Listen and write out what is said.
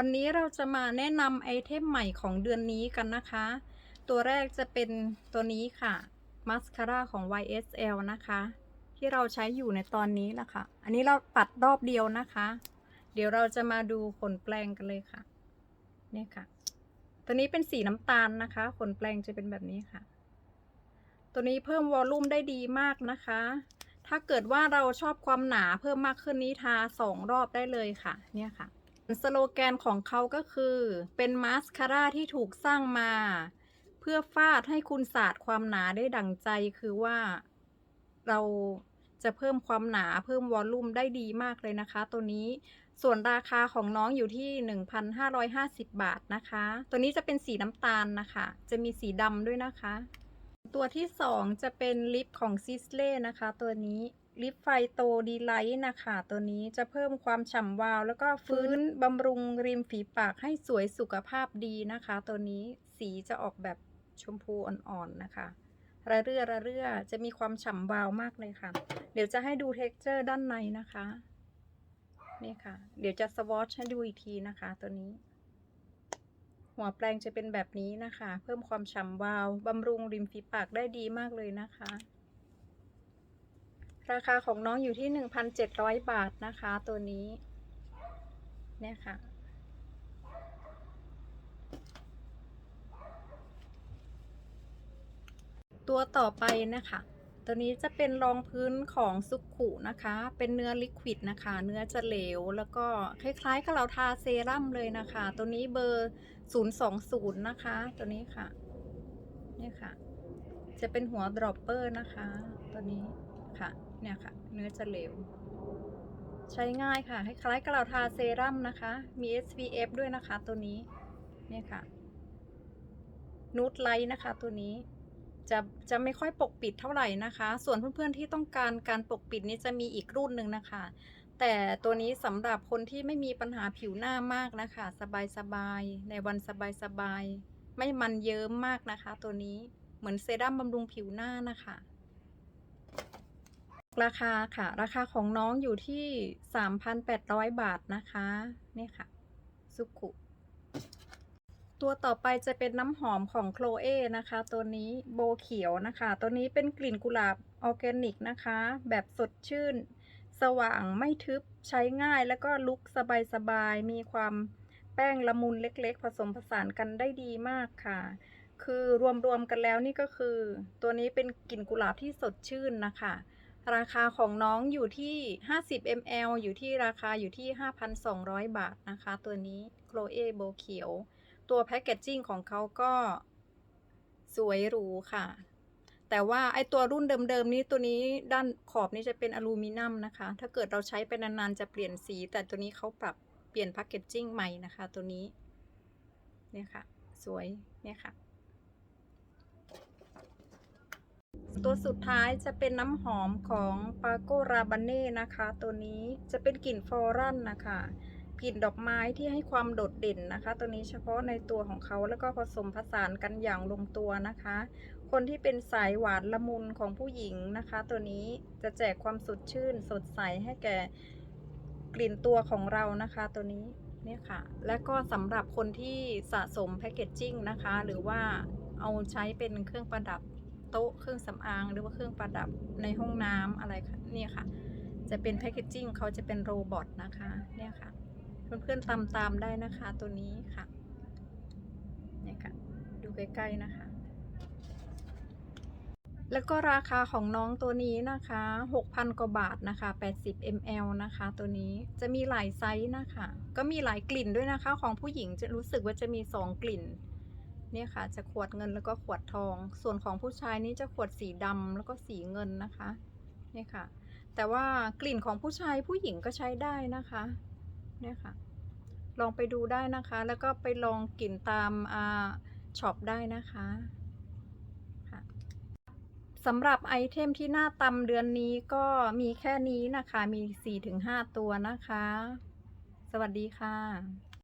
วันนี้เราจะมาแนะนำไอเทมใหม่ของเดือนนี้กันนะคะ ตัวแรกจะเป็นตัวนี้ค่ะมาสคาร่าของ YSL นะคะ ที่เราใช้อยู่ในตอนนี้แหละค่ะ อันนี้เราปัดรอบเดียวนะคะ เดี๋ยวเราจะมาดูขนแปลงกันเลยค่ะเนี่ยค่ะ ตัวนี้เป็นสีน้ำตาลนะคะ ขนแปลงจะเป็นแบบนี้ค่ะ ตัวนี้เพิ่มวอลลุ่มได้ดีมากนะคะ ถ้าเกิดว่าเราชอบความหนาเพิ่มมากขึ้นนี้ทาสองรอบได้เลยค่ะ เนี่ยค่ะ สโลแกนของเขาก็คือ เป็นมาสคาร่าที่ถูกสร้างมา เพื่อฟาดให้คุณศาสาดความหนาได้ดั่งใจคือว่าเราจะเพิ่มความหนาเพิ่มวอลลุ่มได้ดีมากเลยนะคะ ตัวนี้ส่วนราคาของน้องอยู่ที่ 1,550 บาทนะคะ ตัวนี้จะเป็นสีน้ำตาลนะคะ จะมีสีดำด้วยนะคะ ตัวที่สองจะเป็นลิปของซิสเล่นะคะ ตัวนี้ลิปไฟโตดีไลท์นะคะ ตัวนี้จะเพิ่มความฉ่ำวาว แล้วก็ฟื้นบำรุงริมฝีปากให้สวยสุขภาพดีนะคะ ตัวนี้สีจะออกแบบชมพูอ่อนๆนะคะระเรื่อระเรื่อจะมีความฉ่ำวาวมากเลยค่ะ เดี๋ยวจะให้ดูเท็กเจอร์ด้านในนะคะ นี่ค่ะ เดี๋ยวจะสวอชให้ดูอีกทีนะคะ ตัวนี้ หัวแปลงจะเป็นแบบนี้นะคะ เพิ่มความฉ่ำวาวบำรุงริมฝีปากได้ดีมากเลยนะคะ ราคาของน้องอยู่ที่ 1,700 บาทนะคะ ตัวนี้เนี่ยค่ะตัวต่อไปนะคะ ตัวนี้จะเป็นรองพื้นของซุกขุนะคะ เป็นเนื้อลิควิดนะคะ เนื้อจะเหลว แล้วก็คล้ายๆกับเราทาเซรั่มเลยนะคะ ตัวนี้เบอร์ 020 นะคะ ตัวนี้ค่ะ เนี่ยค่ะ จะเป็นหัวดรอปเปอร์นะคะ ตัวนี้ค่ะ เนี่ยค่ะ เนื้อจะเหลว ใช้ง่ายค่ะ คล้ายๆกับเราทาเซรั่มนะคะ มี SPF ด้วยนะคะ ตัวนี้ เนี่ยค่ะนูดไลท์นะคะ ตัวนี้ จะจะไม่ค่อยปกปิดเท่าไหร่นะคะ ส่วนเพื่อนๆที่ต้องการการปกปิดนี้จะมีอีกรุ่นหนึ่งนะคะ แต่ตัวนี้สำหรับคนที่ไม่มีปัญหาผิวหน้ามากนะคะ สบายๆในวันสบายๆไม่มันเยิ้มมากนะคะ ตัวนี้เหมือนเซรั่มบำรุงผิวหน้านะคะ ราคาค่ะ ราคาของน้องอยู่ที่ 3,800 บาทนะคะ นี่ค่ะซุกุ ตัวต่อไปจะเป็นน้ำหอมของโคลเอนะคะ ตัวนี้โบเขียวนะคะ ตัวนี้เป็นกลิ่นกุหลาบออร์แกนิกนะคะ แบบสดชื่น สว่างไม่ทึบใช้ง่ายแล้วก็ลุกสบายๆมีความแป้งละมุนเล็ก ๆ ผสมผสานกันได้ดีมากค่ะ คือรวมๆกันแล้วนี่ก็คือ ตัวนี้เป็นกลิ่นกุหลาบที่สดชื่นนะคะ ราคาของน้องอยู่ที่ 50 ml อยู่ที่ราคาอยู่ที่ 5,200 บาทนะคะ ตัวนี้โคลเอโบเขียว ตัวแพคเกจจิ้งของเขาก็สวยหรูค่ะ แต่ว่าไอตัวรุ่นเดิมๆนี้ตัวนี้ด้านขอบนี้จะเป็นอลูมิเนียมนะคะ ถ้าเกิดเราใช้ไปนานๆจะเปลี่ยนสี แต่ตัวนี้เขาปรับเปลี่ยนแพคเกจจิ้งใหม่นะคะ ตัวนี้ เนี่ยค่ะ สวย เนี่ยค่ะ ตัวสุดท้ายจะเป็นน้ำหอมของปาโกราบ a เน่นะคะ ตัวนี้จะเป็นกลิ่นฟลอรัลนะคะ กลิ่นดอกไม้ที่ให้ความโดดเด่นนะคะ ตัวนี้เฉพาะในตัวของเขาแล้วก็ผสมผสานกันอย่างลงตัวนะคะ คนที่เป็นสายหวานละมุนของผู้หญิงนะคะ ตัวนี้จะแจกความสดชื่น สดใสให้แก่กลิ่นตัวของเรานะคะ ตัวนี้เนี่ยค่ะ และก็สำหรับคนที่สะสมแพคเกจจิ้งนะคะ หรือว่าเอาใช้เป็นเครื่องประดับโต๊ะเครื่องสำอาง หรือว่าเครื่องประดับในห้องน้ำอะไรเนี่ยค่ะ จะเป็นแพคเกจจิ้งเขาจะเป็นโรบอทนะคะ เนี่ยค่ะ เพื่อนๆตามตามๆได้นะคะตัวนี้ค่ะเนี่ยค่ะ ดูใกล้ๆนะคะ แล้วก็ราคาของน้องตัวนี้นะคะ 6,000 กว่าบาทนะคะ 80 ml นะคะ ตัวนี้จะมีหลายไซส์นะคะ ก็มีหลายกลิ่นด้วยนะคะ ของผู้หญิงจะรู้สึกว่าจะมี 2 กลิ่นเนี่ยค่ะ จะขวดเงินแล้วก็ขวดทอง ส่วนของผู้ชายนี่จะขวดสีดำแล้วก็สีเงินนะคะเนี่ยค่ะ แต่ว่ากลิ่นของผู้ชายผู้หญิงก็ใช้ได้นะคะ เนี่ยค่ะ ลองไปดูได้นะคะ แล้วก็ไปลองกลิ่นตามอ่าช็อปได้นะคะค่ะสำหรับไอเทมที่หน้าตำเดือนนี้ก็มีแค่นี้นะคะ มี 4-5 ตัวนะคะ สวัสดีค่ะ